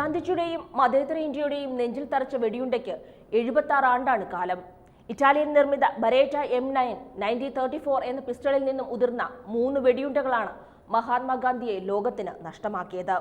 ഗാന്ധിജിയുടെയും മതേതര ഇന്ത്യയുടെയും നെഞ്ചിൽ തറച്ച വെടിയുണ്ടയ്ക്ക് എഴുപത്തി ആറ് ആണ്ടാണ് കാലം. ഇറ്റാലിയൻ നിർമ്മിത Beretta M nine nineteen thirty four എന്ന പിസ്റ്റളിൽ നിന്നും ഉതിർന്ന മൂന്ന് വെടിയുണ്ടകളാണ് മഹാത്മാഗാന്ധിയെ ലോകത്തിന് നഷ്ടമാക്കിയത്.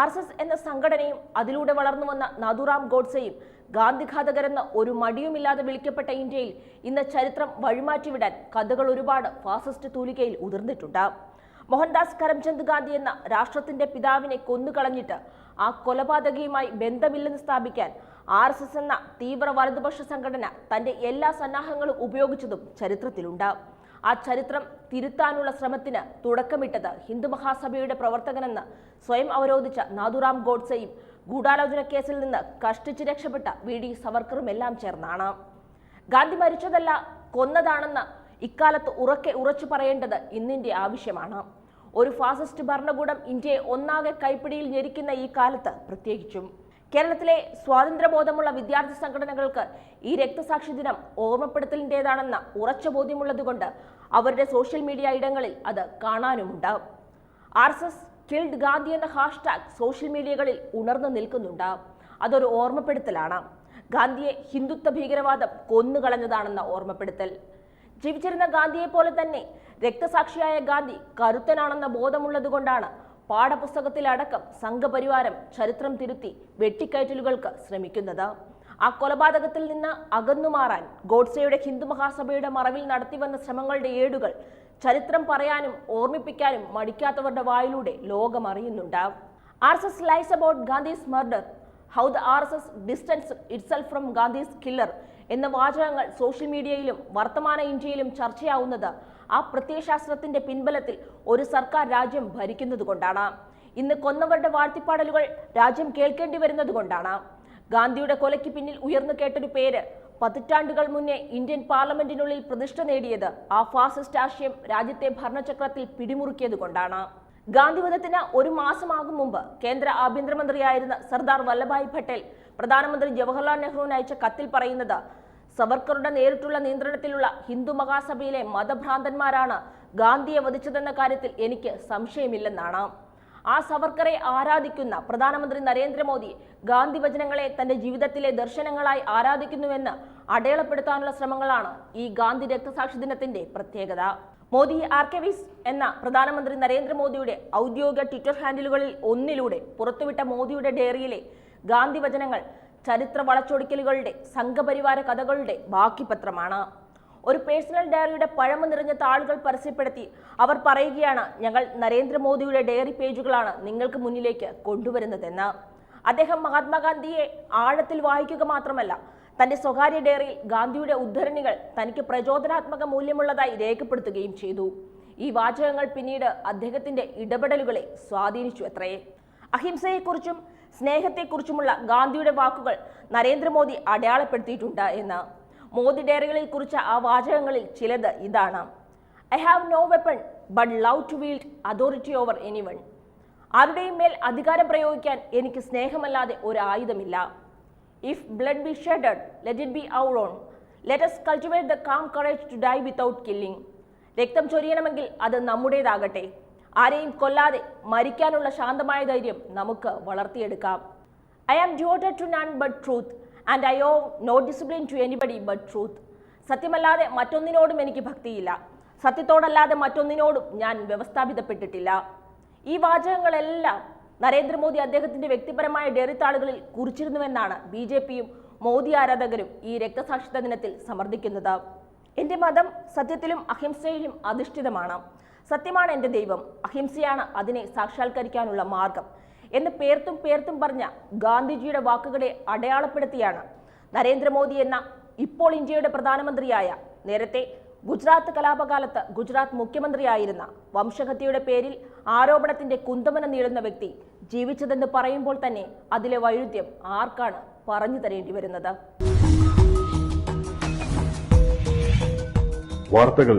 ആർ എസ് എസ് എന്ന സംഘടനയും അതിലൂടെ വളർന്നു വന്ന നാഥുറാം ഗോഡ്സെയും ഗാന്ധിഘാതകരെന്ന് ഒരു മടിയുമില്ലാതെ വിളിക്കപ്പെട്ട ഇന്ത്യയിൽ ഇന്ന് ചരിത്രം വഴിമാറ്റിവിടാൻ കഥകൾ ഒരുപാട് ഫാസിസ്റ്റ് തൂലികയിൽ ഉതിർന്നിട്ടുണ്ട്. മോഹൻദാസ് കരംചന്ദ് ഗാന്ധി എന്ന രാഷ്ട്രത്തിന്റെ പിതാവിനെ കൊന്നുകളഞ്ഞിട്ട് ആ കൊലപാതകയുമായി ബന്ധമില്ലെന്ന് സ്ഥാപിക്കാൻ ആർ എസ് എസ് എന്ന തീവ്ര വലതുപക്ഷ സംഘടന തന്റെ എല്ലാ സന്നാഹങ്ങളും ഉപയോഗിച്ചതും ചരിത്രത്തിലുണ്ട്. ആ ചരിത്രം തിരുത്താനുള്ള ശ്രമത്തിന് തുടക്കമിട്ടത് ഹിന്ദു മഹാസഭയുടെ പ്രവർത്തകനെന്ന് സ്വയം അവരോധിച്ച നാഥുറാം ഗോഡ്സെയും ഗൂഢാലോചന കേസിൽ നിന്ന് കഷ്ടിച്ച് രക്ഷപ്പെട്ട വി ഡി സവർക്കറും എല്ലാം ചേർന്നാണ്. ഗാന്ധി മരിച്ചതല്ല കൊന്നതാണെന്ന് ഇക്കാലത്ത് ഉറക്കെ ഉറച്ചു പറയേണ്ടത് ഇന്നിന്റെ ആവശ്യമാണ്. ഒരു ഫാസിസ്റ്റ് ഭരണകൂടം ഇന്ത്യയെ ഒന്നാകെ കൈപ്പിടിയിൽ ഞെരിക്കുന്ന ഈ കാലത്ത് പ്രത്യേകിച്ചും. കേരളത്തിലെ സ്വാതന്ത്ര്യബോധമുള്ള വിദ്യാർത്ഥി സംഘടനകൾക്ക് ഈ രക്തസാക്ഷി ദിനം ഓർമ്മപ്പെടുത്തലിന്റെതാണെന്ന ഉറച്ച ബോധ്യമുള്ളതുകൊണ്ട് അവരുടെ സോഷ്യൽ മീഡിയ ഇടങ്ങളിൽ അത് കാണാനുമുണ്ട് R S S killed Gandhi എന്ന ഹാഷ്ടാഗ് സോഷ്യൽ മീഡിയകളിൽ ഉണർന്നു നിൽക്കുന്നുണ്ട്. അതൊരു ഓർമ്മപ്പെടുത്തലാണ്. ഗാന്ധിയെ ഹിന്ദുത്വ ഭീകരവാദം കൊന്നുകളഞ്ഞതാണെന്ന ഓർമ്മപ്പെടുത്തൽ. ജീവിച്ചിരുന്ന ഗാന്ധിയെ പോലെ തന്നെ രക്തസാക്ഷിയായ ഗാന്ധി കരുത്തനാണെന്ന ബോധമുള്ളതുകൊണ്ടാണ് പാഠപുസ്തകത്തിലടക്കം സംഘപരിവാരം ചരിത്രം തിരുത്തി വെട്ടിക്കയറ്റലുകൾക്ക് ശ്രമിക്കുന്നത്. ആ കൊലപാതകത്തിൽ നിന്ന് അകന്നുമാറാൻ ഗോഡ്സെയുടെ ഹിന്ദു മഹാസഭയുടെ മറവിൽ നടത്തിവന്ന ശ്രമങ്ങളുടെ ഏടുകൾ ചരിത്രം പറയാനും ഓർമ്മിപ്പിക്കാനും മടിക്കാത്തവരുടെ വായിലൂടെ ലോകം അറിയുന്നുണ്ട് R S S lies about Gandhi's murder how the R S S distance itself from Gandhi's killer എന്ന വാചകങ്ങൾ സോഷ്യൽ മീഡിയയിലും വർത്തമാന ഇന്ത്യയിലും ചർച്ചയാവുന്നത് ആ പ്രത്യയശാസ്ത്രത്തിന്റെ പിൻബലത്തിൽ ഒരു സർക്കാർ രാജ്യം ഭരിക്കുന്നത് കൊണ്ടാണ് ഇന്ന് കൊന്നവരുടെ വാഴ്ത്തിപ്പാടലുകൾ രാജ്യം കേൾക്കേണ്ടി വരുന്നത് കൊണ്ടാണ് ഗാന്ധിയുടെ കൊലയ്ക്ക് പിന്നിൽ ഉയർന്നു കേട്ടൊരു പേര് പതിറ്റാണ്ടുകൾ മുന്നേ ഇന്ത്യൻ പാർലമെന്റിനുള്ളിൽ പ്രതിഷ്ഠ നേടിയത് ആ ഫാസിസ്റ്റ് ആശയം രാജ്യത്തെ ഭരണചക്രത്തിൽ പിടിമുറുക്കിയത് കൊണ്ടാണ്. ഗാന്ധിവധത്തിന് ഒരു മാസമാകും മുമ്പ് കേന്ദ്ര ആഭ്യന്തരമന്ത്രിയായിരുന്ന സർദാർ വല്ലഭായ് പട്ടേൽ പ്രധാനമന്ത്രി ജവഹർലാൽ നെഹ്റുവിന് അയച്ച കത്തിൽ പറയുന്നത് സവർക്കറുടെ നേരിട്ടുള്ള നിയന്ത്രണത്തിലുള്ള ഹിന്ദു മഹാസഭയിലെ മതഭ്രാന്തന്മാരാണ് ഗാന്ധിയെ വധിച്ചതെന്ന കാര്യത്തിൽ എനിക്ക് സംശയമില്ലെന്നാണ്. ആ സവർക്കറെ ആരാധിക്കുന്ന പ്രധാനമന്ത്രി നരേന്ദ്രമോദി ഗാന്ധി വചനങ്ങളെ തന്റെ ജീവിതത്തിലെ ദർശനങ്ങളായി ആരാധിക്കുന്നുവെന്ന് അടയാളപ്പെടുത്താനുള്ള ശ്രമങ്ങളാണ് ഈ ഗാന്ധി രക്തസാക്ഷി ദിനത്തിന്റെ പ്രത്യേകത. മോദി ആർക്കവിസ് എന്ന പ്രധാനമന്ത്രി നരേന്ദ്രമോദിയുടെ ഔദ്യോഗിക ട്വിറ്റർ ഹാൻഡിലുകളിൽ ഒന്നിലൂടെ പുറത്തുവിട്ട മോദിയുടെ ഡയറിയിലെ ഗാന്ധി വചനങ്ങൾ ചരിത്ര വളച്ചൊടിക്കലുകളുടെ സംഘപരിവാര കഥകളുടെ ബാക്കിപത്രമാണ്. ഒരു പേഴ്സണൽ ഡയറിയുടെ പഴമ നിറഞ്ഞ താളുകൾ പരസ്യപ്പെടുത്തി അവർ പറയുകയാണ് ഞങ്ങൾ നരേന്ദ്രമോദിയുടെ ഡയറി പേജുകളാണ് നിങ്ങൾക്ക് മുന്നിലേക്ക് കൊണ്ടുവരുന്നതെന്ന്. അദ്ദേഹം മഹാത്മാഗാന്ധിയെ ആഴത്തിൽ വായിക്കുക മാത്രമല്ല തന്റെ സ്വകാര്യ ഡയറിയിൽ ഗാന്ധിയുടെ ഉദ്ധരണികൾ തനിക്ക് പ്രചോദനാത്മക മൂല്യമുള്ളതായി രേഖപ്പെടുത്തുകയും ചെയ്തു. ഈ വാചകങ്ങൾ പിന്നീട് അദ്ദേഹത്തിന്റെ ഇടപെടലുകളെ സ്വാധീനിച്ചു അത്രേ. അഹിംസയെക്കുറിച്ചും സ്നേഹത്തെക്കുറിച്ചുമുള്ള ഗാന്ധിയുടെ വാക്കുകൾ നരേന്ദ്രമോദി അടയാളപ്പെടുത്തിയിട്ടുണ്ട് എന്ന്. മോദി ഡയറികളിൽ കുറിച്ച ആ വാചകങ്ങളിൽ ചിലത് ഇതാണ്. I have no weapon but love to wield authority over anyone. ആരുടെയും മേൽ അധികാരം പ്രയോഗിക്കാൻ എനിക്ക് സ്നേഹമല്ലാതെ ഒരു ആയുധമില്ല. If blood be shed let it be our own. Let's cultivate the calm courage to die without killing. രക്തം ചൊരിയണമെങ്കിൽ അത് നമ്മുടേതാകട്ടെ. ആരെയും കൊല്ലാതെ മരിക്കാനുള്ള ശാന്തമായ ധൈര്യം നമുക്ക് വളർത്തിയെടുക്കാം. I am devoted to none but truth and I owe no discipline to anybody but truth സത്യമല്ലാതെ മറ്റൊന്നിനോടും എനിക്ക് ഭക്തിയില്ല. സത്യത്തോടല്ലാതെ മറ്റൊന്നിനോടും ഞാൻ വ്യവസ്ഥാപിതപ്പെട്ടിട്ടില്ല. ഈ വാചകങ്ങളെല്ലാം നരേന്ദ്രമോദി അദ്ദേഹത്തിന്റെ വ്യക്തിപരമായ ഡെറിത്താളുകളിൽ കുറിച്ചിരുന്നുവെന്നാണ് ബി ജെ പിയും മോദി ആരാധകരും ഈ രക്തസാക്ഷിത്വ ദിനത്തിൽ സമർത്ഥിക്കുന്നത്. എന്റെ മതം സത്യത്തിലും അഹിംസയിലും അധിഷ്ഠിതമാണ്. സത്യമാണ് എന്റെ ദൈവം. അഹിംസയാണ് അതിനെ സാക്ഷാത്കരിക്കാനുള്ള മാർഗം. എന്ന് പേർത്തും പേർത്തും പറഞ്ഞ ഗാന്ധിജിയുടെ വാക്കുകളെ അടയാളപ്പെടുത്തിയാണ് നരേന്ദ്രമോദി എന്ന ഇപ്പോൾ ഇന്ത്യയുടെ പ്രധാനമന്ത്രിയായ നേരത്തെ ഗുജറാത്ത് കലാപകാലത്ത് ഗുജറാത്ത് മുഖ്യമന്ത്രിയായിരുന്ന വംശഹത്യയുടെ പേരിൽ ആരോപണത്തിന്റെ കുന്തമന നീളുന്ന വ്യക്തി ജീവിച്ചതെന്ന് പറയുമ്പോൾ തന്നെ അതിലെ വൈരുദ്ധ്യം ആർക്കാണ് പറഞ്ഞു തരേണ്ടി വരുന്നത്? വാർത്തകൾ